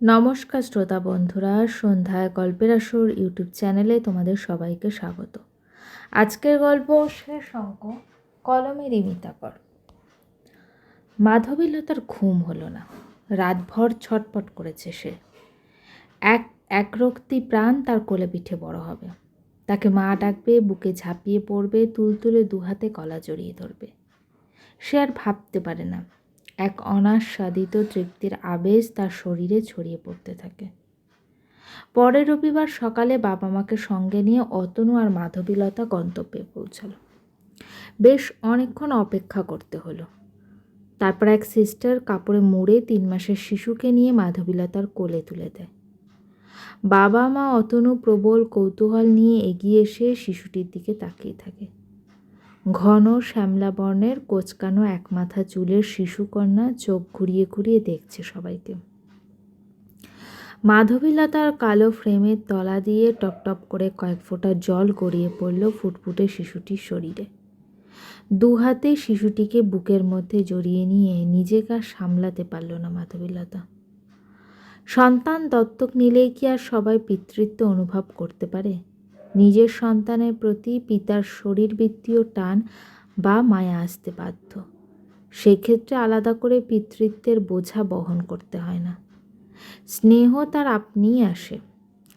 নমস্কার শ্রোতা বন্ধুরা, সন্ধ্যায় গল্পের আসর ইউটিউব চ্যানেলে তোমাদের সবাইকে স্বাগত। আজকের গল্প শেষ অঙ্ক কলমের ইমিতাকর মাধবীলতার ঘুম হলো না, রাতভর ছটপট করেছে সে। এক একরক্তি প্রাণ তার কোলে পিঠে বড় হবে। তাকে মা ডাকবে, বুকে ঝাঁপিয়ে পড়বে, তুলতুলে দুহাতে কলা জড়িয়ে ধরবে। সে আর ভাবতে পারে না এক অনাস্বাদিত তৃপ্তির আবেশ তার শরীরে ছড়িয়ে পড়তে থাকে। পরের রবিবার সকালে বাবা মাকে সঙ্গে নিয়ে অতনু আর মাধবীলতা গন্তব্যে পৌঁছালো। বেশ অনেকক্ষণ অপেক্ষা করতে হলো। তারপর এক সিস্টার কাপড়ে মুড়ে তিন মাসের শিশুকে নিয়ে মাধবীলতার কোলে তুলে দেয়। বাবা মা অতনু প্রবল কৌতূহল নিয়ে এগিয়ে এসে শিশুটির দিকে তাকিয়ে থাকে। ঘন শ্যামলা বর্ণের কোচকানো একমাথা চুলের শিশুকন্যা চোখ ঘুরিয়ে ঘুরিয়ে দেখছে সবাইকে। মাধবীলতার কালো ফ্রেমের তলা দিয়ে টপটপ করে কয়েক ফোঁটা জল গড়িয়ে পড়ল ফুটফুটে শিশুটির শরীরে। দু হাতে শিশুটিকে বুকের মধ্যে জড়িয়ে নিয়ে নিজেকে আর সামলাতে পারল না মাধবীলতা। সন্তান দত্তক নিলেই কি আর সবাই পিতৃত্ব অনুভব করতে পারে? নিজের সন্তানের প্রতি পিতার শরীরবৃত্তীয় টান বা মায়া আসতে বাধ্য। সেক্ষেত্রে আলাদা করে পিতৃত্বের বোঝা বহন করতে হয় না। স্নেহ তার আপনিই আসে।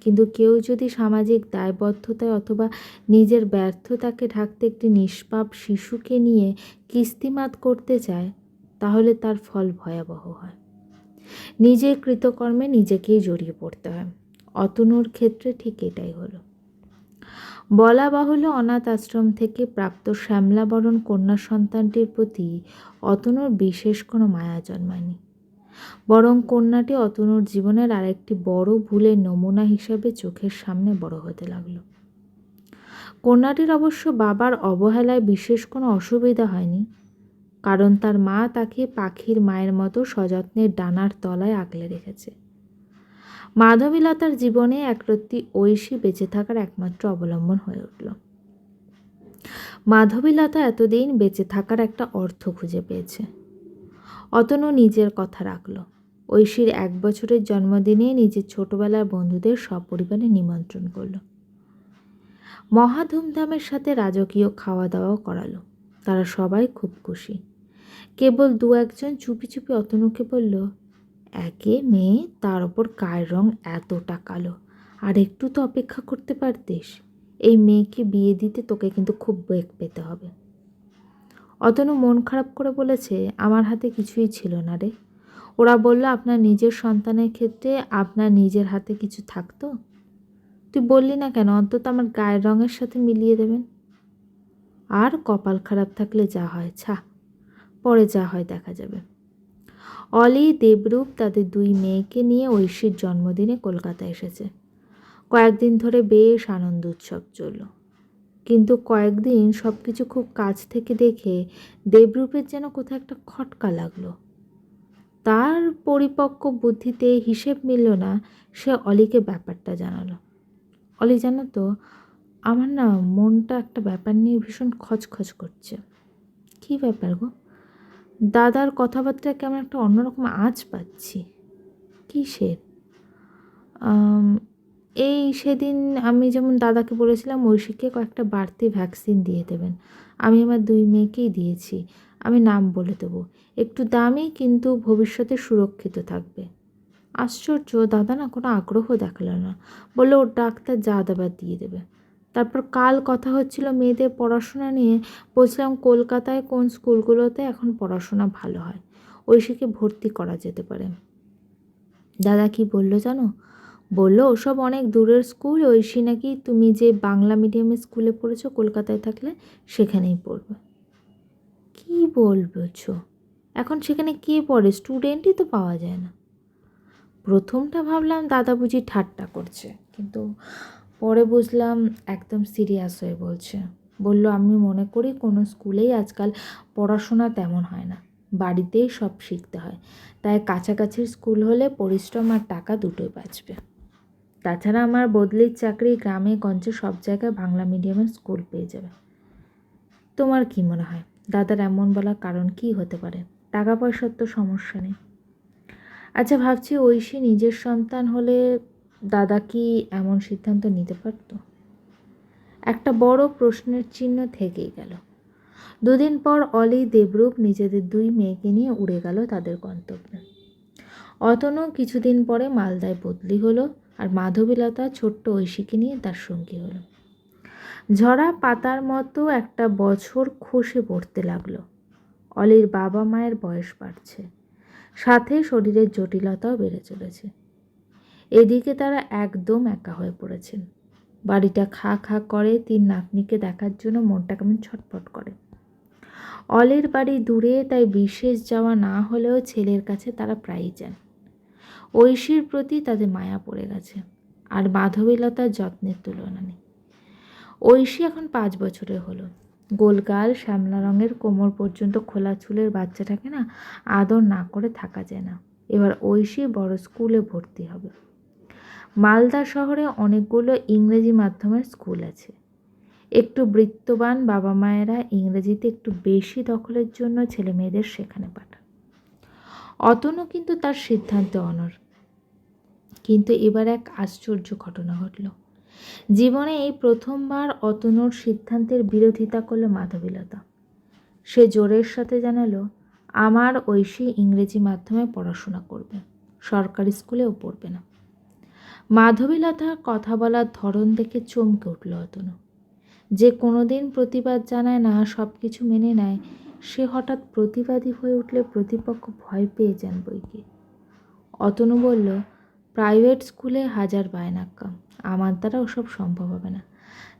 কিন্তু কেউ যদি সামাজিক দায়বদ্ধতায় অথবা নিজের ব্যর্থতাকে ঢাকতে একটি নিষ্পাপ শিশুকে নিয়ে কিস্তিমাত করতে চায়, তাহলে তার ফল ভয়াবহ হয়। নিজের কৃতকর্মে নিজেকেই জড়িয়ে পড়তে হয়। অতনুর ক্ষেত্রে ঠিক এটাই হলো। বলা বাহুল্য অনাথ আশ্রম থেকে প্রাপ্ত শ্যামলাবরণ কন্যা সন্তানটির প্রতি অতনুর বিশেষ কোনো মায়া জন্মায়নি। বরং কন্যাটি অতনুর জীবনের আরেকটি বড় ভুলের নমুনা হিসাবে চোখের সামনে বড় হতে লাগল। কন্যাটির অবশ্য বাবার অবহেলায় বিশেষ কোনো অসুবিধা হয়নি, কারণ তার মা তাকে পাখির মায়ের মতো সযত্নের ডানার তলায় আগলে রেখেছে। মাধবীলতার জীবনে একরত্তি ঐশী বেঁচে থাকার একমাত্র অবলম্বন হয়ে উঠল। মাধবীলতা এতদিন বেঁচে থাকার একটা অর্থ খুঁজে পেয়েছে। অতনু নিজের কথা রাখল। ঐশীর এক বছরের জন্মদিনে নিজের ছোটবেলার বন্ধুদের সপরিবারে নিমন্ত্রণ করল। মহা ধুমধামের সাথে রাজকীয় খাওয়া দাওয়াও করালো। তারা সবাই খুব খুশি। কেবল দু একজন চুপি চুপি অতনুকে বলল একে মেয়ে, তার ওপর গায়ের রং এতটা কালো? আর একটু তো অপেক্ষা করতে পারতিস। এই মেয়েকে বিয়ে দিতে তোকে কিন্তু খুব বেগ পেতে হবে। অতনু মন খারাপ করে বলেছে, আমার হাতে কিছুই ছিল না রে। ওরা বলল, আপনার নিজের সন্তানের ক্ষেত্রে আপনার নিজের হাতে কিছু থাকতো? তুই বললি না কেন? অন্তত আমার গায়ের রঙের সাথে মিলিয়ে দেবেন। আর কপাল খারাপ থাকলে যা হয়, ছা। পরে যা হয় দেখা যাবে। অলি দেবরূপ তাদের দুই মেয়েকে নিয়ে ঐশীর জন্মদিনে কলকাতা এসেছে। কয়েকদিন ধরে বেশ আনন্দ উৎসব চলল। কিন্তু কয়েকদিন সব কিছু খুব কাছ থেকে দেখে দেবরূপের যেন কোথাও একটা খটকা লাগল। তার পরিপক্ক বুদ্ধিতে হিসেব মিলল না, সে অলিকে ব্যাপারটা জানালো। অলি, জানো তো, আমার না মনটা একটা ব্যাপার নিয়ে ভীষণ খচখচ করছে। কী ব্যাপার গো? দাদার কথাবার্তা কেমন একটা অন্যরকম আঁচ পাচ্ছি। কিসের? এই সেদিন আমি যেমন দাদাকে বলেছিলাম, ঐশীকে কয়েকটা বাড়তি ভ্যাকসিন দিয়ে দেবেন। আমি আমার দুই মেয়েকেই দিয়েছি। আমি নাম বলে দেবো। একটু দামি, কিন্তু ভবিষ্যতে সুরক্ষিত থাকবে। আশ্চর্য, দাদা না কোনো আগ্রহ দেখাল না। বলল, ওর ডাক্তার যা দাবার দিয়ে দেবে। তারপর কাল কথা হচ্ছিল মেয়েদের পড়াশোনা নিয়ে। বলছিলাম, কলকাতায় কোন স্কুলগুলোতে এখন পড়াশোনা ভালো হয়? ঐশীকে ভর্তি করা যেতে পারে। দাদা কি বলল জানো? বলল, ওসব অনেক দূরের স্কুল, ঐশী নাকি তুমি যে বাংলা মিডিয়ামের স্কুলে পড়েছো, কলকাতায় থাকলে সেখানেই পড়বে। কি বলছো এখন সেখানে কে পড়ে? স্টুডেন্টই তো পাওয়া যায় না। প্রথমটা ভাবলাম দাদা বুঝি ঠাট্টা করছে, কিন্তু পরে বুঝলাম একদম সিরিয়াস হয়ে বলছে। বলল, আমি মনে করি কোনো স্কুলেই আজকাল পড়াশোনা তেমন হয় না। বাড়িতেই সব শিখতে হয়। তাই কাছাকাছির স্কুল হলে পরিশ্রম আর টাকা দুটোই বাঁচবে। তাছাড়া আমার বদলির চাকরি গ্রামে গঞ্জে সব জায়গায় বাংলা মিডিয়ামের স্কুল পেয়ে যাবে। তোমার কি মনে হয়? দাদার এমন বলার কারণ কি হতে পারে? টাকা পয়সার তো সমস্যা নেই। আচ্ছা ভাবছি ঐশী নিজের সন্তান হলে দাদা কি এমন সিদ্ধান্ত নিতে পারতো? একটা বড় প্রশ্নের চিহ্ন থেকেই গেল। দুদিন পর অলি দেবরূপ নিজেদের দুই মেয়েকে নিয়ে উড়ে গেল তাদের গন্তব্যে। অতনু কিছুদিন পরে মালদায় বদলি হলো আর মাধবীলতা ছোট্ট ঐশীকে নিয়ে তার সঙ্গী হলো। ঝরা পাতার মতো একটা বছর খসে পড়তে লাগল। অলির বাবা মায়ের বয়স বাড়ছে। সাথে শরীরের জটিলতাও বেড়ে চলেছে। এদিকে তারা একদম একা হয়ে পড়েছেন। বাড়িটা খা খা করে তিন নাতনিকে দেখার জন্য মনটা কেমন ছটফট করে। অলের বাড়ি দূরে, তাই বিশেষ যাওয়া না হলেও ছেলের কাছে তারা প্রায়ই যান। ঐশীর প্রতি তাদের মায়া পড়ে গেছে, আর মাধবীলতার যত্নের তুলনা নেই। ঐশী এখন পাঁচ বছরের হলো। গোলগাল শ্যামলা রঙের কোমর পর্যন্ত খোলা চুলের বাচ্চাটাকে না আদর না করে থাকা যায় না। এবার ঐশী বড় স্কুলে ভর্তি হবে। মালদা শহরে অনেকগুলো ইংরেজি মাধ্যমের স্কুল আছে। একটু বৃত্তবান বাবা মায়েরা ইংরেজিতে একটু বেশি দখলের জন্য ছেলে মেয়েদের সেখানে পাঠান। অতনু কিন্তু তার সিদ্ধান্তে অনর কিন্তু এবার এক আশ্চর্য ঘটনা ঘটল। জীবনে এই প্রথমবার অতনুর সিদ্ধান্তের বিরোধিতা করল মাধবীলতা। সে জোরের সাথে জানালো, আমার ঐশী ইংরেজি মাধ্যমে পড়াশোনা করবে। সরকারি স্কুলেও পড়বে না। মাধবীলতার কথা বলার ধরন দেখে চমকে উঠল অতনু। যে কোনোদিন প্রতিবাদ জানায় না সব কিছু মেনে নেয়, সে হঠাৎ প্রতিবাদী হয়ে উঠলে প্রতিপক্ষ ভয় পেয়ে যান বইকে। অতনু বলল, প্রাইভেট স্কুলে হাজার বায়নাক্কাম আমার দ্বারা ওসব সম্ভব হবে না।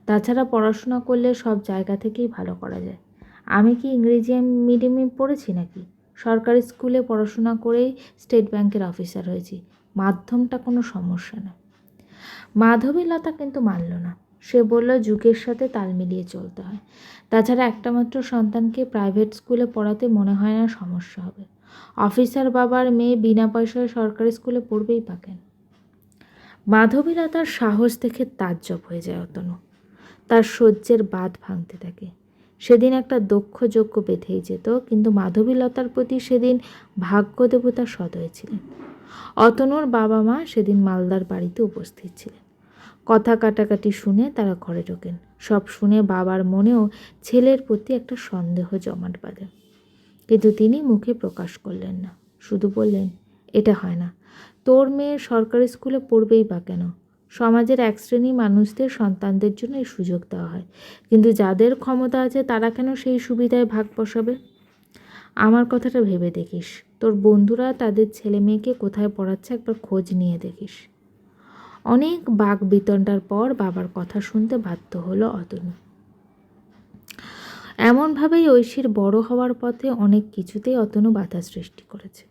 তাছাড়া পড়াশোনা করলে সব জায়গা থেকেই ভালো করা যায়। আমি কি ইংরেজি মিডিয়ামে পড়েছি নাকি? সরকারি স্কুলে পড়াশোনা করেই স্টেট ব্যাংকের অফিসার হয়েছি। মাধ্যমটা কোনো সমস্যা না। মাধবীলতা কিন্তু মানল না। সে বলল, যুগের সাথে তাল মিলিয়ে চলতে হয়। তাছাড়া একটা মাত্র সন্তানকে প্রাইভেট স্কুলে পড়াতে মনে হয় না সমস্যা হবে। অফিসার বাবার মেয়ে বিনা পয়সায় সরকারি স্কুলে পড়বেই পাকেন মাধবীলতার সাহস দেখে তাজ্জব হয়ে যায় অতনু। তার সহ্যের বাঁধ ভাঙতে থাকে। সেদিন একটা দক্ষ যজ্ঞ বেঁধেই যেত, কিন্তু মাধবীলতার প্রতি সেদিন ভাগ্য দেবতা সদ হয়েছিলেন অতনুর বাবা মা সেদিন মালদার বাড়িতে উপস্থিত ছিলেন। কথা কাটাকাটি শুনে তারা ঘরে ঢোকেন। সব শুনে বাবার মনেও ছেলের প্রতি একটা সন্দেহ জমাট বাঁধে। কিন্তু তিনি মুখে প্রকাশ করলেন না। শুধু বললেন, এটা হয় না। তোর মেয়ে সরকারি স্কুলে পড়বেই বা কেন? সমাজের এক শ্রেণি মানুষদের সন্তানদের জন্য এই সুযোগ দেওয়া হয়। কিন্তু যাদের ক্ষমতা আছে তারা কেন সেই সুবিধায় ভাগ বসাবে? আমার কথাটা ভেবে দেখিস। তোর বন্ধুরা তাদের ছেলে মেয়েকে কোথায় পড়াচ্ছে একবার খোঁজ নিয়ে দেখিস। অনেক বাঘ বিতণ্ডার পর বাবার কথা শুনতে বাধ্য হলো অতনু। এমনভাবেই ঐশীর বড় হওয়ার পথে অনেক কিছুতেই অতনু বাধা সৃষ্টি করেছে।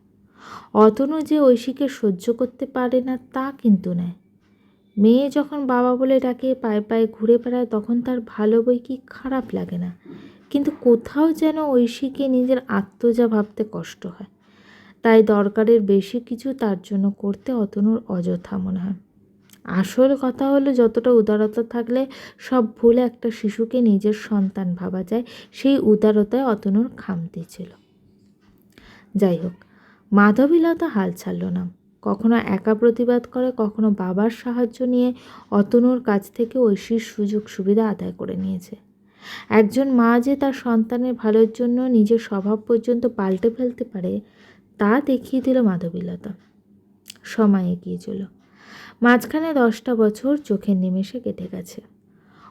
অতনু যে ঐশীকে সহ্য করতে পারে না তা কিন্তু নয়। মেয়ে যখন বাবা বলে ডাকে পায়ে পায়ে ঘুরে বেড়ায়, তখন তার ভালো বই কি খারাপ লাগে না। কিন্তু কোথাও যেন ঐশীকে নিজের আত্মজা ভাবতে কষ্ট হয়। তাই দরকারের বেশি কিছু তার জন্য করতে অতনুর অযথা মনে হয়। আসল কথা হলো, যতটা উদারতা থাকলে সব ভুলে একটা শিশুকে নিজের সন্তান ভাবা যায়, সেই উদারতায় অতনুর খামতি ছিল। যাই হোক, মাধবীলতা হাল ছাড়ল না। কখনো একা প্রতিবাদ করে, কখনো বাবার সাহায্য নিয়ে অতনুর কাছ থেকে ঐশীর সুযোগ সুবিধা আদায় করে নিয়েছে। একজন মা যে তার সন্তানের ভালোর জন্য নিজের স্বভাব পর্যন্ত পাল্টে ফেলতে পারে, তা দেখিয়ে দিল মাধবীলতা। সময় এগিয়ে চলো মাঝখানে দশটা বছর চোখের নিমেষে কেটে গেছে।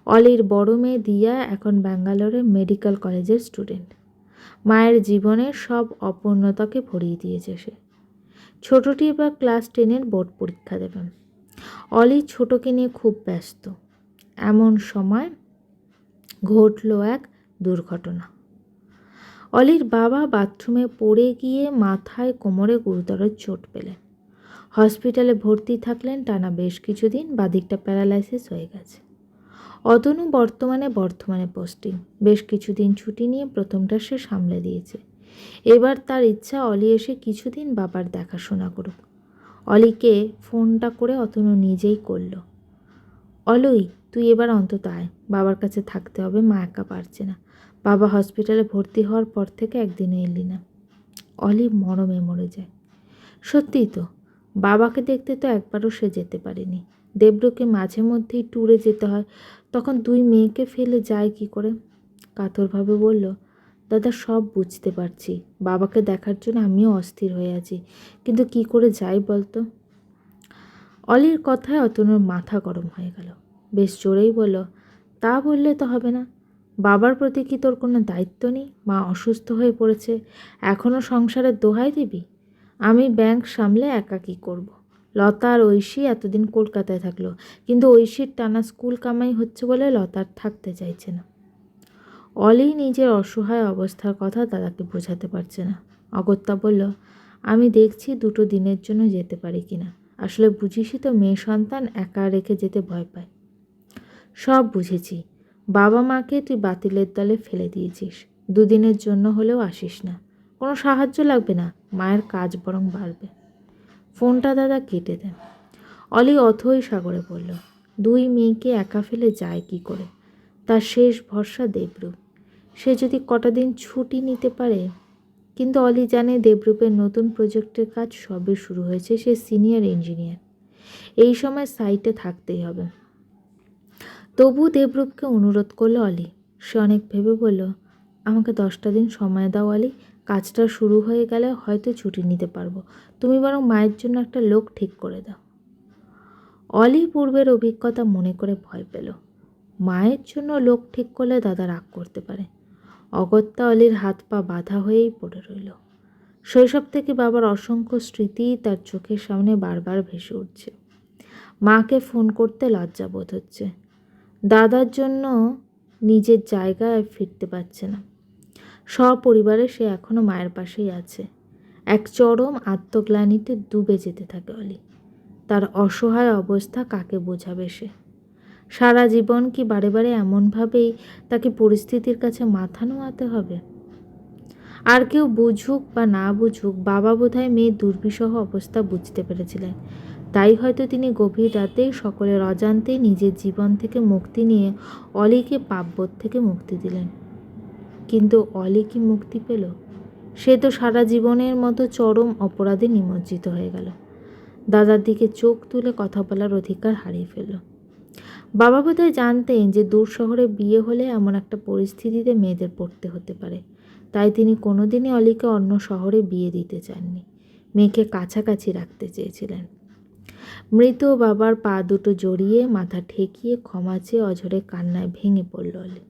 অলির বড় মেয়ে দিয়া এখন ব্যাঙ্গালোরে মেডিকেল কলেজের স্টুডেন্ট। মায়ের জীবনের সব অপূর্ণতাকে ভরিয়ে দিয়েছে সে। ছোটটি এবার ক্লাস টেনের বোর্ড পরীক্ষা দেবেন। অলি ছোটকে নিয়ে খুব ব্যস্ত। এমন সময় ঘটল এক দুর্ঘটনা। অলির বাবা বাথরুমে পড়ে গিয়ে মাথায় কোমরে গুরুতর চোট পেলেন। হসপিটালে ভর্তি থাকলেন টানা বেশ কিছুদিন, বাদিকটা প্যারালাইসিস হয়ে গেছে। অতনু বর্তমানে বর্ধমানে পোস্টিং। বেশ কিছুদিন ছুটি নিয়ে প্রথমটা সে সামলে দিয়েছে। এবার তার ইচ্ছা অলি এসে কিছুদিন বাবার দেখাশোনা করুক। অলিকে ফোনটা করে অতনু নিজেই করল, অলই তুই এবার অন্তত আয়। বাবার কাছে থাকতে হবে, মা একা পারছে না। বাবা হসপিটালে ভর্তি হওয়ার পর থেকে একদিনও এলি না। অলি মরমে মরে যায়। সত্যিই তো, বাবাকে দেখতে তো একবারও সে যেতে পারেনি। দেব্রকে মাঝে মধ্যেই ট্যুরে যেতে হয়, তখন দুই মেয়েকে ফেলে যায় কি করে? কাতরভাবে বলল, দাদা, সব বুঝতে পারছি। বাবাকে দেখার জন্য আমিও অস্থির হয়ে আছি। কিন্তু কি করে যাই বলতো? অলির কথায় অতনুর মাথা গরম হয়ে গেল। বেশ জোরেই বলল, তা বললে তো হবে না। বাবার প্রতি কি তোর কোনো দায়িত্ব নেই? মা অসুস্থ হয়ে পড়েছে এখনও সংসারের দোহাই দিবি? আমি ব্যাংক সামলে একা কী করব। লতা আর ঐশী এতদিন কলকাতায় থাকল, কিন্তু ঐশীর টানা স্কুল কামাই হচ্ছে বলে লতার থাকতে চাইছে না। অলি নিজের অসহায় অবস্থার কথা দাদাকে বোঝাতে পারছে না। অগত্যা বলল, আমি দেখছি দুটো দিনের জন্য যেতে পারি কিনা। আসলে বুঝিসই তো মেয়ে সন্তান একা রেখে যেতে ভয় পায়। সব বুঝেছি। বাবা মাকে তুই বাতিলের দলে ফেলে দিয়েছিস। দুদিনের জন্য হলেও আসিস না। কোনো সাহায্য লাগবে না। মায়ের কাজ বরং বাড়বে। ফোনটা দাদা কেটে দেন। অলি অথই সাগরে বলল, দুই মেয়েকে একা ফেলে যায় কি করে? তার শেষ ভরসা দেবরূপ। সে যদি কটা দিন ছুটি নিতে পারে। কিন্তু অলি জানে দেবরূপের নতুন প্রজেক্টের কাজ সবে শুরু হয়েছে। সে সিনিয়র ইঞ্জিনিয়ার। এই সময় সাইটে থাকতেই হবে। তবু দেবরূপকে অনুরোধ করল অলি। সে অনেক ভেবে বলল, আমাকে দশটা দিন সময় দাও অলি, কাজটা শুরু হয়ে গেলে হয়তো ছুটি নিতে পারব। তুমি বরং মায়ের জন্য একটা লোক ঠিক করে দাও অলি পূর্বের অভিজ্ঞতা মনে করে ভয় পেল। মায়ের জন্য লোক ঠিক করলে দাদা রাগ করতে পারে। অগত্যা অলির হাত পা বাঁধা হয়েই পড়ে রইল। শৈশব থেকে বাবার অসংখ্য স্মৃতি তার চোখের সামনে বারবার ভেসে উঠছে। মাকে ফোন করতে লজ্জা বোধ হচ্ছে। দাদার জন্য নিজের জায়গায় ফিরতে পারছে না। সপরিবারে সে এখনও মায়ের পাশেই আছে। এক চরম আত্মগ্লানিতে ডুবে যেতে থাকে অলি। তার অসহায় অবস্থা কাকে বোঝাবে সে? সারা জীবন কি বারে বারে এমনভাবেই তাকে পরিস্থিতির কাছে মাথা নোয়াতে হবে? আর কেউ বুঝুক বা না বুঝুক, বাবা বোধহয় মেয়ের দুর্বিষহ অবস্থা বুঝতে পেরেছিলেন। তাই হয়তো তিনি গভীর রাতেই সকলের অজান্তেই নিজের জীবন থেকে মুক্তি নিয়ে অলিকে পাপবোধ থেকে মুক্তি দিলেন। কিন্তু অলি কি মুক্তি পেল? সে তো সারা জীবনের মতো চরম অপরাধে নিমজ্জিত হয়ে গেল। দাদার দিকে চোখ তুলে কথা বলার অধিকার হারিয়ে ফেলল। বাবা বোধহয় জানতেন যে দূর শহরে বিয়ে হলে এমন একটা পরিস্থিতিতে মেয়েদের পড়তে হতে পারে। তাই তিনি কোনোদিনই অলিকে অন্য শহরে বিয়ে দিতে চাননি। মেয়েকে কাছাকাছি রাখতে চেয়েছিলেন। মৃত বাবার পা দুটো জড়িয়ে মাথা ঠেকিয়ে ক্ষমা চেয়ে অঝরে কান্নায় ভেঙে পড়ল অলি।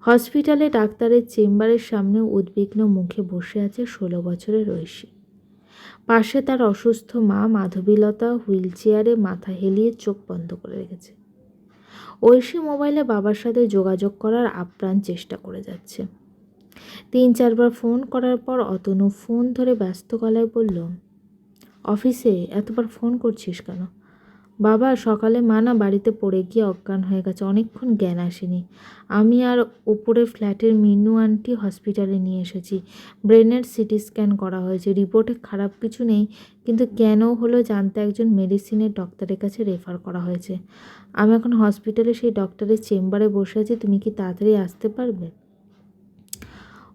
হসপিটালে ডাক্তারের চেম্বারের সামনে উদ্বিগ্ন মুখে বসে আছে ষোলো বছরের ঐশী। পাশে তার অসুস্থ মা মাধবীলতা হুইল চেয়ারে মাথা হেলিয়ে চোখ বন্ধ করে রেখেছে। ঐশী মোবাইলে বাবার সাথে যোগাযোগ করার আপ্রাণ চেষ্টা করে যাচ্ছে। তিন চারবার ফোন করার পর অতনু ফোন ধরে ব্যস্ত গলায় বলল অফিসে এতবার ফোন করছিস কেন? বাবা সকালে মা না বাড়িতে পড়ে গিয়ে অজ্ঞান হয়ে গেছে, অনেকক্ষণ জ্ঞান আসেনি। আমি আর ওপরে ফ্ল্যাটের মিনু আন্টি হসপিটালে নিয়ে এসেছি। ব্রেনের সিটি স্ক্যান করা হয়েছে, রিপোর্টে খারাপ কিছু নেই, কিন্তু কেন হলো জানতে একজন মেডিসিনের ডক্টরের কাছে রেফার করা হয়েছে। আমি এখন হসপিটালে সেই ডক্টরের চেম্বারে বসে আছি, তুমি কি তাড়াতাড়ি আসতে পারবে?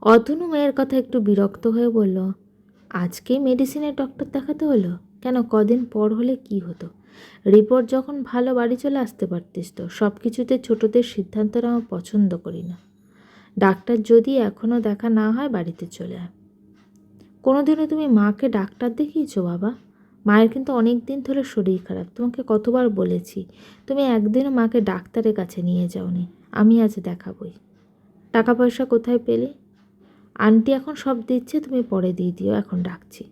অতনু মেয়ের কথা একটু বিরক্ত হয়ে বলল আজকেই মেডিসিনের ডক্টর দেখাতে হলো? কেন কদিন পর হলে কি হতো? রিপোর্ট যখন ভালো বাড়ি চলে আসতে পারতিস তো সব কিছুতে ছোটদের সিদ্ধান্তটা আমার পছন্দ করি না। ডাক্তার যদি এখনও দেখা না হয় বাড়িতে চলে আয়। কোনোদিনও তুমি মাকে ডাক্তার দেখিয়েছো বাবা? মায়ের কিন্তু অনেক দিন ধরে শরীর খারাপ। তোমাকে কতবার বলেছি, তুমি একদিনও মাকে ডাক্তারের কাছে নিয়ে যাওনি। আমি আজ দেখাবই। টাকা পয়সা কোথায় পেলে? আন্টি এখন সব দিচ্ছে, তুমি পরে দিয়ে দিও, এখন ডাকছি।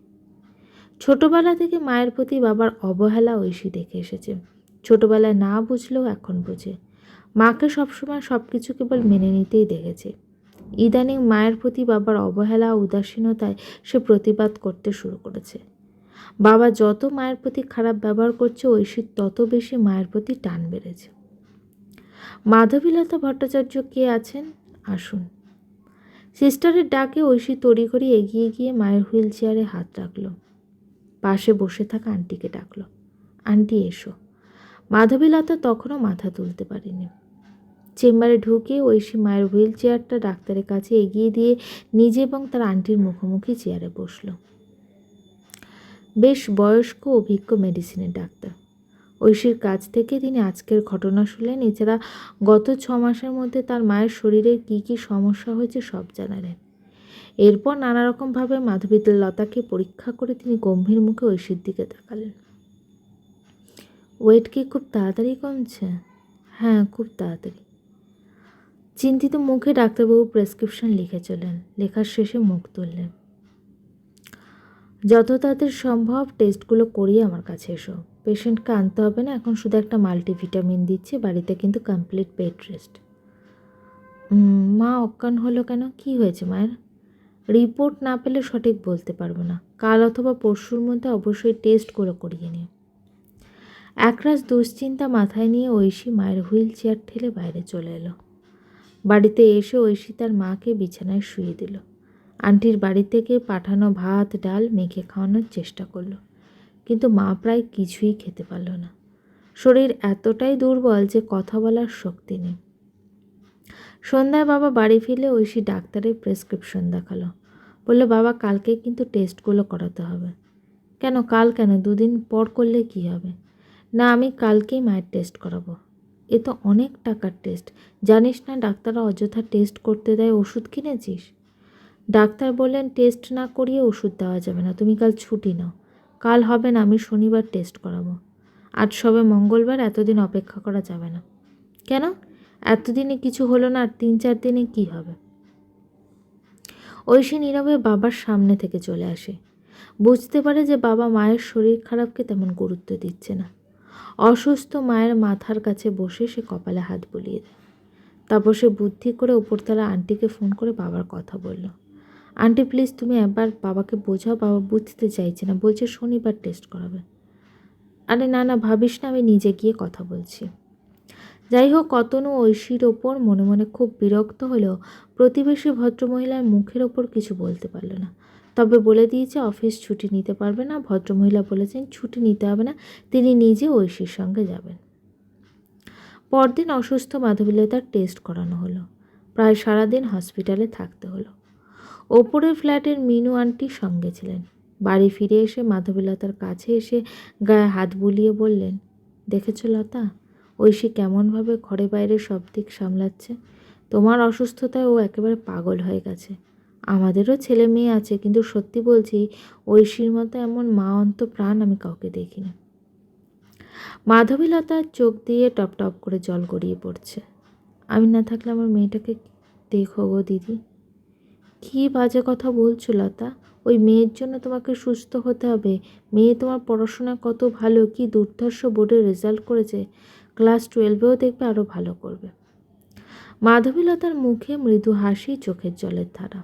ছোটবেলা থেকে মায়ের প্রতি বাবার অবহেলা ঐশী দেখে এসেছে। ছোটবেলায় না বুঝলেও এখন বুঝে। মাকে সবসময় সব কিছু কেবল মেনে নিতেই দেখেছে। ইদানিং মায়ের প্রতি বাবার অবহেলা উদাসীনতায় সে প্রতিবাদ করতে শুরু করেছে। বাবা যত মায়ের প্রতি খারাপ ব্যবহার করছে ঐশীর তত বেশি মায়ের প্রতি টান বেড়েছে। মাধবীলতা ভট্টাচার্য কে আছেন? আসুন। সিস্টারের ডাকে ঐশী তড়িঘড়ি এগিয়ে গিয়ে মায়ের হুইল চেয়ারে হাত রাখল। পাশে বসে থাকা আন্টিকে ডাকলো। আন্টি, এসো। মাধবীলতা তখনও মাথা তুলতে পারেনি। চেম্বারে ঢুকে ঐশী মায়ের হুইল চেয়ারটা ডাক্তারের কাছে এগিয়ে দিয়ে নিজে এবং তার আন্টির মুখোমুখি চেয়ারে বসল। বেশ বয়স্ক, অভিজ্ঞ মেডিসিনের ডাক্তার। ঐশীর কাছ থেকে তিনি আজকের ঘটনা শুনলেন এছাড়া গত ছ মাসের মধ্যে তার মায়ের শরীরের কী কী সমস্যা হয়েছে সব জানালেন। এরপর নানা রকমভাবে মাধবী লতাকে পরীক্ষা করে তিনি গম্ভীর মুখে ঐশীর দিকে তাকালেন। ওয়েট কি খুব তাড়াতাড়ি কমছে? হ্যাঁ খুব তাড়াতাড়ি। চিন্তিত মুখে ডাক্তারবাবু প্রেসক্রিপশন লিখে চলেন। লেখার শেষে মুখ তুললেন। যত তাড়াতাড়ি সম্ভব টেস্টগুলো করিয়ে আমার কাছে এসো। পেশেন্টকে আনতে হবে না, এখন শুধু একটা মাল্টিভিটামিন দিচ্ছে, বাড়িতে কিন্তু কমপ্লিট বেড রেস্ট। মা অজ্ঞান হলো কেন? কি হয়েছে মায়ের? রিপোর্ট না পেলে সঠিক বলতে পারব না। কাল অথবা পরশুর মধ্যে অবশ্যই টেস্ট করে করিয়ে নিও। একরাশ দুশ্চিন্তা মাথায় নিয়ে ঐশী মায়ের হুইল চেয়ার ঠেলে বাইরে চলে এলো। বাড়িতে এসে ঐশী তার মাকে বিছানায় শুয়ে দিল। আন্টির বাড়ি থেকে পাঠানো ভাত, ডাল মেখে খাওয়ানোর চেষ্টা করল। কিন্তু মা প্রায় কিছুই খেতে পারল না। শরীর এতটাই দুর্বল যে কথা বলার শক্তি নেই। সন্ধ্যায় বাবা বাড়ি ফিরলে ঐশী ডাক্তারের প্রেসক্রিপশন দেখাল। বলল, বাবা, কালকে কিন্তু টেস্টগুলো করাতে হবে। কেন, কাল কেন? দুদিন পর করলে কি হবে? না, আমি কালকেই মায়ের টেস্ট করাবো। এ তো অনেক টাকার টেস্ট। জানিস না ডাক্তাররা অযথা টেস্ট করতে দেয়, ওষুধ কিনেছিস? ডাক্তার বললেন, টেস্ট না করিয়ে ওষুধ দেওয়া যাবে না। তুমি কাল ছুটি নাও। কাল হবে না, আমি শনিবার টেস্ট করাবো। আজ সবে মঙ্গলবার, এতদিন অপেক্ষা করা যাবে না। কেন? এতদিনে কিছু হলো না, আর তিন চার দিনে কি হবে? ঐশী নীরবে বাবার সামনে থেকে চলে আসে। বুঝতে পারে যে বাবা মায়ের শরীর খারাপকে তেমন গুরুত্ব দিচ্ছে না। অসুস্থ মায়ের মাথার কাছে বসে সে কপালে হাত বুলিয়ে দেয়। তারপর সে বুদ্ধি করে উপরতলা আন্টিকে ফোন করে বাবার কথা বলল। আন্টি, প্লিজ তুমি একবার বাবাকে বোঝাও, বাবা বুঝতে চাইছে না, বলছে শনিবার টেস্ট করাবে। আরে না না, ভাবিস না, আমি নিজে গিয়ে কথা বলছি। যাই হোক কতনু ঐশীর ওপর মনে মনে খুব বিরক্ত হলেও প্রতিবেশী ভদ্রমহিলার মুখের ওপর কিছু বলতে পারল না। তবে বলে দিয়েছে অফিস ছুটি নিতে পারবে না, ভদ্রমহিলা বলেছেন ছুটি নিতে হবে না, তিনি নিজে ঐশীর সঙ্গে যাবেন। পরদিন অসুস্থ মাধবীলতার টেস্ট করানো হলো। প্রায় সারাদিন হসপিটালে থাকতে হলো। ওপরের ফ্ল্যাটের মিনু আন্টি সঙ্গে ছিলেন। বাড়ি ফিরে এসে মাধবীলতার কাছে এসে গায়ে হাত বুলিয়ে বললেন, দেখেছ লতা, ঐশী কেমনভাবে ঘরে বাইরে সব দিক সামলাচ্ছে? তোমার অসুস্থতায় ও একেবারে পাগল হয়ে গেছে। আমাদেরও ছেলে মেয়ে আছে, কিন্তু সত্যি বলছি, ঐশীর মতো এমন মা অন্ত প্রাণ আমি কাউকে দেখিনি। মাধবীলতার চোখ দিয়ে টপ টপ করে জল গড়িয়ে পড়ছে। আমি না থাকলে আমার মেয়েটাকে দেখো গো দিদি। কী বাজে কথা বলছো লতা? ওই মেয়ের জন্য তোমাকে সুস্থ হতে হবে। মেয়ে তোমার পড়াশোনা কত ভালো, কি দুর্ধর্ষ বোর্ডে রেজাল্ট করেছে। ক্লাস টুয়েলভেও দেখবে আরও ভালো করবে। মাধবীলতার মুখে মৃদু হাসি চোখের জলের ধারা।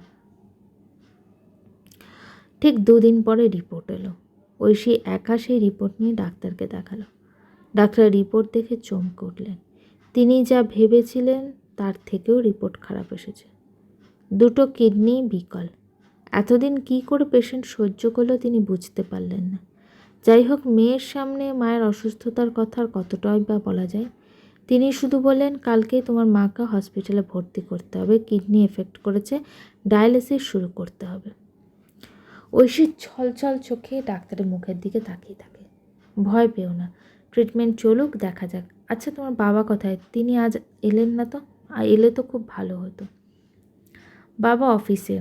ঠিক দুদিন পরে রিপোর্ট এলো। ঐশী একা সেই রিপোর্ট নিয়ে ডাক্তারকে দেখাল। ডাক্তার রিপোর্ট দেখে চমকে উঠলেন। তিনি যা ভেবেছিলেন, তার থেকেও রিপোর্ট খারাপ এসেছে। দুটো কিডনি বিকল। এতদিন কি করে পেশেন্ট সহ্য করল তিনি বুঝতে পারলেন না। যাই হোক, মেয়ের সামনে মায়ের অসুস্থতার কথা আর কতটাই বা বলা যায়, তিনি শুধু বললেন কালকে তোমার মাকে হসপিটালে ভর্তি করতে হবে, কিডনি এফেক্ট করেছে ডায়ালিসিস শুরু করতে হবে। ঐশী ছলছল চোখে ডাক্তারের মুখের দিকে তাকিয়ে থাকে। ভয় পেও না ট্রিটমেন্ট চলুক, দেখা যাক। আচ্ছা তোমার বাবা কোথায়? তিনি আজ এলেন না তো? এলে তো খুব ভালো হতো। বাবা অফিসে।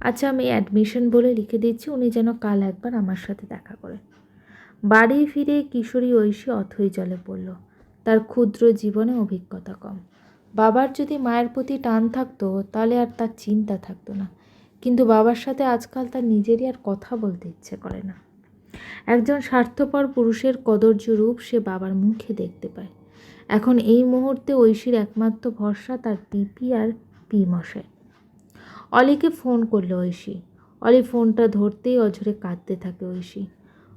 আচ্ছা আমি অ্যাডমিশন বলে লিখে দিচ্ছি, উনি যেন কাল একবার আমার সাথে দেখা করে। বাড়ি ফিরে কিশোরী ঐশী অথই জলে পড়ল। তার ক্ষুদ্র জীবনে অভিজ্ঞতা কম। বাবার যদি মায়ের প্রতি টান থাকতো, তাহলে আর তার চিন্তা থাকতো না। কিন্তু বাবার সাথে আজকাল তার নিজেরই আর কথা বলতে ইচ্ছে করে না। একজন স্বার্থপর পুরুষের কদর্য রূপ সে বাবার মুখে দেখতে পায়। এখন এই মুহূর্তে ঐশীর একমাত্র ভরসা তার পিপি আর পি মশাই। অলিকে ফোন করল ঐশী। অলি ফোনটা ধরতেই অঝরে কাঁদতে থাকে ঐশী।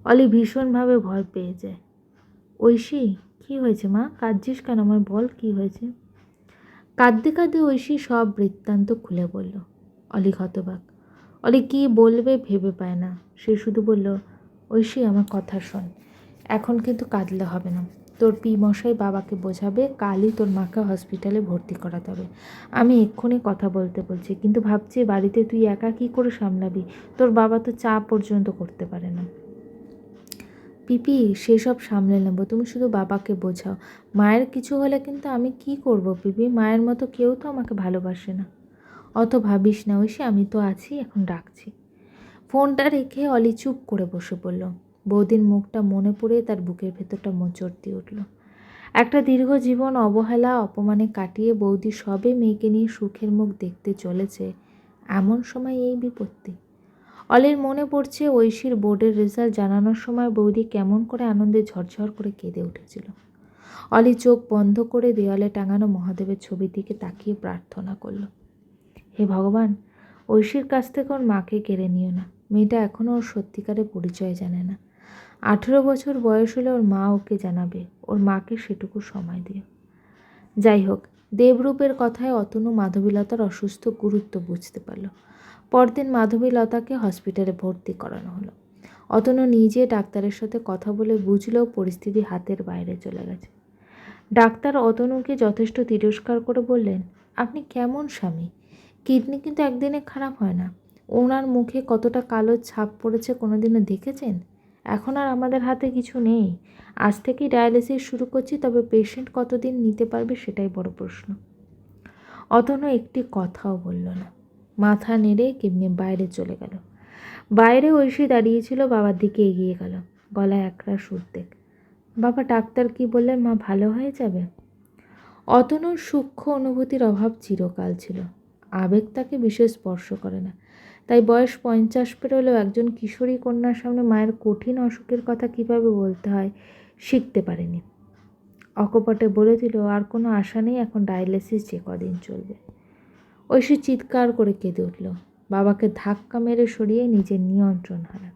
অলি ভীষণভাবে ভয় পেয়ে যায়। ঐশী, কী হয়েছে মা? কাঁদছিস কেন? আমার বল কি হয়েছে? কাঁদতে কাঁদতে ঐশী সব বৃত্তান্ত খুলে বলল, অলি হতবাক। অলি কি বলবে ভেবে পায় না। সে শুধু বলল, ঐশী, আমার কথা শোন। এখন কিন্তু কাঁদলে হবে না। তোর পি মশাই বাবাকে বোঝাবে, কালই তোর মাকে হসপিটালে ভর্তি করাতে হবে। আমি এক্ষুনি কথা বলতে বলছি, কিন্তু ভাবছি বাড়িতে তুই একা কী করে সামলাবি? তোর বাবা তো চা পর্যন্ত করতে পারে না। পিপি, সেসব সামলে নেব, তুমি শুধু বাবাকে বোঝাও। মায়ের কিছু হলে কিন্তু আমি কি করব পিপি? মায়ের মতো কেউ তো আমাকে ভালোবাসে না। অত ভাবিস না ঐশী, আমি তো আছি, এখন রাখছি ফোনটা রেখে অলি চুপ করে বসে পড়ল। বৌদির মুখটা মনে পড়ে তার বুকের ভেতরটা মোচড় দিয়ে উঠল। একটা দীর্ঘ জীবন অবহেলা, অপমানে কাটিয়ে বৌদি সবে মেয়েকে নিয়ে সুখের মুখ দেখতে চলেছে, এমন সময় এই বিপত্তি। অলির মনে পড়ছে ঐশীর বোর্ডের রেজাল্ট জানানোর সময় বৌদি কেমন করে আনন্দে ঝরঝর করে কেঁদে উঠেছিল। অলি চোখ বন্ধ করে দেওয়ালে টাঙানো মহাদেবের ছবির দিকে তাকিয়ে প্রার্থনা করল, হে ভগবান, ঐশীর কাছ থেকে ওর মাকে কেড়ে নিও না। মেয়েটা এখনও ওর সত্যিকারের পরিচয় জানে না। আঠেরো বছর বয়স হলে ওর মা ওকে জানাবে। ওর মাকে সেটুকু সময় দিও। যাই হোক, দেবরূপের কথায় অতনু মাধবীলতার অসুস্থ গুরুত্ব বুঝতে পারল। পরদিন মাধবীলতাকে হসপিটালে ভর্তি করানো হলো। অতনু নিজে ডাক্তারের সাথে কথা বলে বুঝলেও পরিস্থিতি হাতের বাইরে চলে গেছে। ডাক্তার অতনুকে যথেষ্ট তিরস্কার করে বললেন, আপনি কেমন স্বামী? কিডনি কিন্তু একদিনে খারাপ হয় না। ওনার মুখে কতটা কালো ছাপ পড়েছে কোনোদিনও দেখেছেন? এখন আর আমাদের হাতে কিছু নেই। আজ থেকেই ডায়ালিসিস শুরু করছি, তবে পেশেন্ট কতদিন নিতে পারবে সেটাই বড় প্রশ্ন। অতনু একটি কথাও বলল না। মাথা নেড়ে কেমনি বাইরে চলে গেল। বাইরে ঐশী দাঁড়িয়েছিল, বাবার দিকে এগিয়ে গেল। গলায় একরা সুরদেক বাবা ডাক্তার কি বললেন? মা ভালো হয়ে যাবে? অতনুর সূক্ষ্ম অনুভূতির অভাব চিরকাল ছিল। আবেগ তাকে বিশেষ স্পর্শ করে না। তাই বয়স পঞ্চাশ পেরোলেও একজন কিশোরী কন্যার সামনে মায়ের কঠিন অসুখের কথা কীভাবে বলতে হয়, শিখতে পারেনি। অকপটে বলে দিল, আর কোনো আশা নেই, এখন ডায়ালিসিস যে কদিন চলবে। ঐশী চিৎকার করে কেঁদে উঠল। বাবাকে ধাক্কা মেরে সরিয়ে নিজের নিয়ন্ত্রণ হারান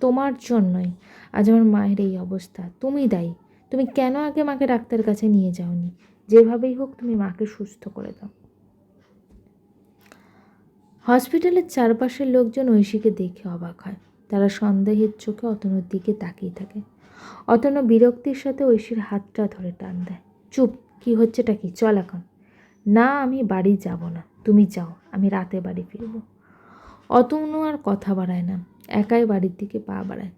তোমার জন্যই আজ আমার মায়ের এই অবস্থা। তুমি দায়ী। তুমি কেন আগে মাকে ডাক্তারের কাছে নিয়ে যাওনি? যেভাবেই হোক, তুমি মাকে সুস্থ করে দাও। হসপিটালের চারপাশের লোকজন ঐশীকে দেখে অবাক হয়। তারা সন্দেহের চোখে অতনুর দিকে তাকিয়ে থাকে। অতনু বিরক্তির সাথে ঐশীর হাতটা ধরে টান দেয়। চুপ, কি হচ্ছেটা কি? চল এখন। না, আমি বাড়ি যাব না। তুমি যাও, আমি রাতে বাড়ি ফিরব। অতনু আর কথা বাড়ায় না। একাই বাড়ির দিকে পা বাড়ায়।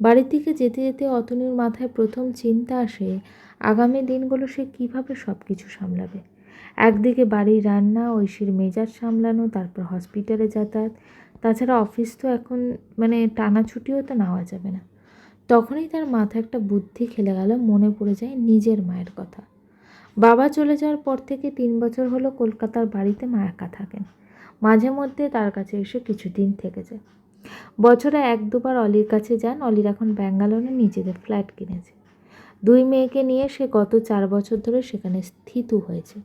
বাড়ির দিকে যেতে যেতে অতনুর মাথায় প্রথম চিন্তা আসে, আগামী দিনগুলো সে কীভাবে সব কিছু সামলাবে। একদিকে বাড়ির রান্না, ঐশীর মেজাজ সামলানো, তারপর হসপিটালে যাতায়াত। তাছাড়া অফিস তো এখন মানে টানা ছুটিও তো নেওয়া যাবে না। তখনই তার মাথা একটা বুদ্ধি খেলে গেল, মনে পড়ে যায় নিজের মায়ের কথা। বাবা চলে যাওয়ার পর থেকে তিন বছর হলো কলকাতার বাড়িতে মা একা থাকেন। মাঝে মধ্যে তার কাছে এসে কিছুদিন থেকে যায়। বছরে এক দুবার অলির কাছে যান। অলির এখন ব্যাঙ্গালোরে নিজেদের ফ্ল্যাট কিনেছে। দুই মেয়েকে নিয়ে সে গত চার বছর ধরে সেখানে স্থিত হয়েছে।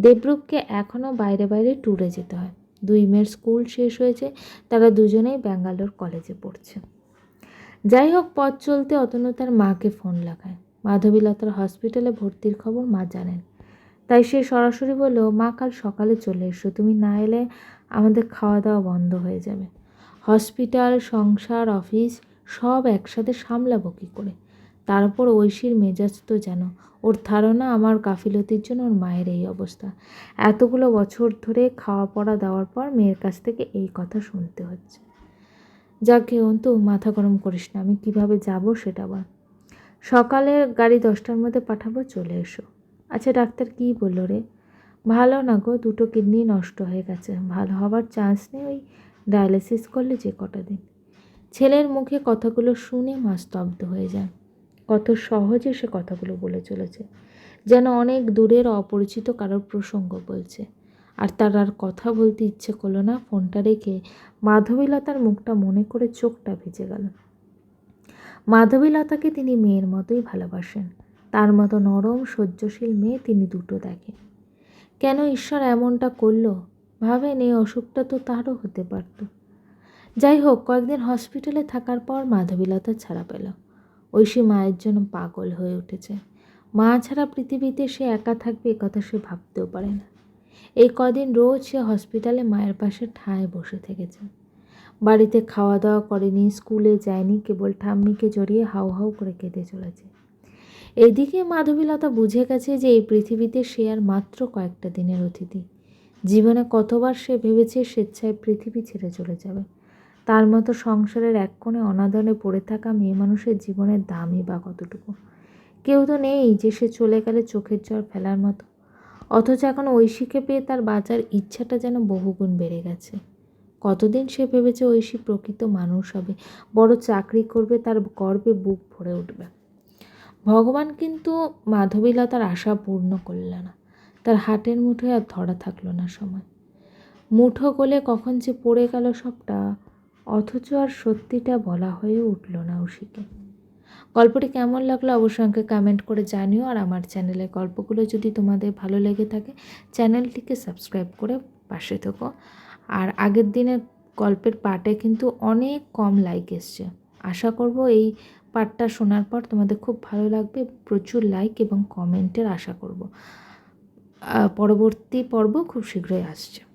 দেবরূপকে এখনও বাইরে বাইরে ট্যুরে যেতে হয়। দুই মেয়ের স্কুল শেষ হয়েছে, তারা দুজনেই ব্যাঙ্গালোর কলেজে পড়ছে। যাই হোক, পথ চলতে অতনু তার মাকে ফোন লাগায়। মাধবীলতার হসপিটালে ভর্তির খবর মা জানেন। তাই সে সরাসরি বলল, মা, কাল সকালে চলে এসো। তুমি না এলে আমাদের খাওয়া দাওয়া বন্ধ হয়ে যাবে। হসপিটাল সংসার অফিস সব একসাথে সামলাবো কী করে? তারপর ঐশীর মেজাজ তো যেন। ওর ধারণা আমার গাফিলতির জন্য ওর মায়ের এই অবস্থা। এতগুলো বছর ধরে খাওয়া পড়া দেওয়ার পর মেয়ের কাছ থেকে এই কথা শুনতে হচ্ছে। যাকে অন্তু, মাথা গরম করিস না, আমি কীভাবে যাব সেটা বল। সকালে গাড়ি দশটার মধ্যে পাঠাবো, চলে এসো। আচ্ছা ডাক্তার কী বলল রে? ভালো না গো, দুটো কিডনি নষ্ট হয়ে গেছে। ভালো হওয়ার চান্স নেই ওই ডায়ালিসিস করলে যে কটা দিন। ছেলের মুখে কথাগুলো শুনে মা স্তব্ধ হয়ে যায় কত সহজে সে কথাগুলো বলে চলেছে। যেন অনেক দূরের অপরিচিত কারোর প্রসঙ্গ বলছে। আর তার আর কথা বলতে ইচ্ছে করল না, ফোনটা রেখে মাধবীলতার মুখটা মনে করে চোখটা ভেজে গেল। মাধবীলতাকে তিনি মেয়ের মতোই ভালোবাসেন। তার মতো নরম, সহ্যশীল মেয়ে তিনি দুটো দেখেন কেন ঈশ্বর এমনটা করল? ভাবেন এই অসুখটা তো তারও হতে পারত। যাই হোক, কয়েকদিন হসপিটালে থাকার পর মাধবীলতা ছাড়া পেল। ঐশী মায়ের জন্য পাগল হয়ে উঠেছে। মা ছাড়া পৃথিবীতে সে একা থাকবে কথা সে ভাবতেও পারে না। এই কদিন রোজ সে হসপিটালে মায়ের পাশে ঠায় বসে থেকেছে। বাড়িতে খাওয়া দাওয়া করেনি, স্কুলে যায়নি, কেবল ঠাম্মিকে জড়িয়ে হাউ হাউ করে কেঁদে চলেছে। এদিকে মাধবীলতা বুঝে গেছে যে এই পৃথিবীতে সে আর মাত্র কয়েকটা দিনের অতিথি। জীবনে কতবার সে ভেবেছে স্বেচ্ছায় পৃথিবী ছেড়ে চলে যাবে। তার মতো সংসারের এক কোণে অনাদনে পড়ে থাকা মেয়ে মানুষের জীবনের দামই বা কতটুকু? কেউ তো নেই যে সে চলে গেলে চোখের জল ফেলার মতো। অথচ এখন ঐশীকে পেয়ে তার বাঁচার ইচ্ছাটা যেন বহুগুণ বেড়ে গেছে। কতদিন সে ভেবেছে ঐশী প্রকৃত মানুষ হবে, বড় চাকরি করবে, তার গর্বে বুক ভরে উঠবে। ভগবান কিন্তু মাধবীলতার আশা পূর্ণ করল না। তার হাটের মুঠোয় আর ধরা থাকল না সময়। মুঠো গোলে কখন যে পড়ে গেল সবটা অথচ আর সত্যিটা বলা হয়ে উঠল না ঐশীকে গল্পটি কেমন লাগল অবশ্যই আমাকে কমেন্ট করে জানিও আর আমার চ্যানেলের গল্পগুলো যদি তোমাদের ভালো লেগে থাকে চ্যানেলটিকে সাবস্ক্রাইব করে পাশে থেকো। আর আগের দিনের গল্পের পার্টে কিন্তু অনেক কম লাইক এসছে। আশা করব এই পার্টটা শোনার পর তোমাদের খুব ভালো লাগবে, প্রচুর লাইক এবং কমেন্টের আশা করব। পরবর্তী পর্ব খুব শীঘ্রই আসছে।